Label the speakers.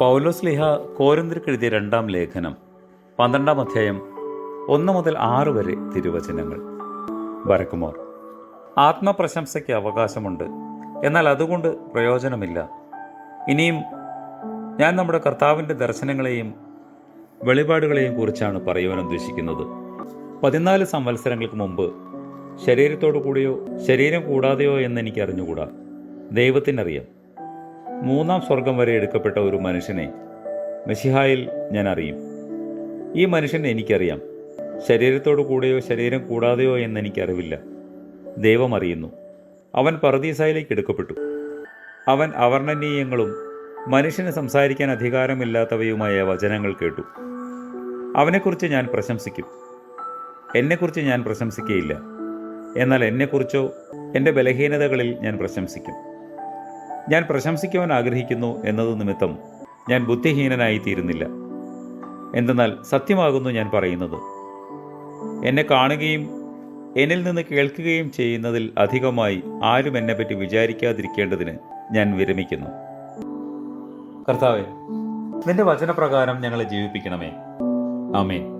Speaker 1: പൗലോസ് ലിഹ കോരിന്തിരിക്കെഴുതിയ രണ്ടാം ലേഖനം പന്ത്രണ്ടാം അധ്യായം ഒന്ന് മുതൽ ആറ് വരെ തിരുവചനങ്ങൾ. വരക്കുമോർ ആത്മപ്രശംസയ്ക്ക് അവകാശമുണ്ട് എന്നാൽ അതുകൊണ്ട് പ്രയോജനമില്ല. ഇനിയും ഞാൻ നമ്മുടെ കർത്താവിന്റെ ദർശനങ്ങളെയും വെളിപാടുകളെയും കുറിച്ചാണ് പറയുവാൻ ഉദ്ദേശിക്കുന്നത്. പതിനാല് സംവത്സരങ്ങൾക്ക് മുമ്പ് ശരീരത്തോടു കൂടിയോ ശരീരം കൂടാതെയോ എന്ന് എനിക്ക് അറിഞ്ഞുകൂടാ ദൈവത്തിനറിയാം. മൂന്നാം സ്വർഗം വരെ എടുക്കപ്പെട്ട ഒരു മനുഷ്യനെ മെസിഹായിൽ ഞാൻ അറിയും. ഈ മനുഷ്യൻ എനിക്കറിയാം. ശരീരത്തോടു കൂടെയോ ശരീരം കൂടാതെയോ എന്ന് എനിക്കറിവില്ല ദൈവം അറിയുന്നു. അവൻ പറദീസായിലേക്ക് എടുക്കപ്പെട്ടു. അവൻ അവർണനീയങ്ങളും മനുഷ്യന് സംസാരിക്കാൻ അധികാരമില്ലാത്തവയുമായ വചനങ്ങൾ കേട്ടു. അവനെക്കുറിച്ച് ഞാൻ പ്രശംസിക്കും. എന്നെക്കുറിച്ച് ഞാൻ പ്രശംസിക്കുകയില്ല എന്നാൽ എന്നെക്കുറിച്ചോ എന്റെ ബലഹീനതകളിൽ ഞാൻ പ്രശംസിക്കും. ഞാൻ പ്രശംസിക്കുവാൻ ആഗ്രഹിക്കുന്നു എന്നത് നിമിത്തം ഞാൻ ബുദ്ധിഹീനനായി തീരുന്നില്ല എന്തെന്നാൽ സത്യമാകുന്നു ഞാൻ പറയുന്നത്. എന്നെ കാണുകയും എന്നിൽ നിന്ന് കേൾക്കുകയും ചെയ്യുന്നതിൽ അധികമായി ആരും എന്നെപ്പറ്റി വിചാരിക്കാതിരിക്കേണ്ടതിന് ഞാൻ വിരമിക്കുന്നു. കർത്താവെ നിന്റെ വചനപ്രകാരം ഞങ്ങളെ ജീവിപ്പിക്കണമേ. ആമേൻ.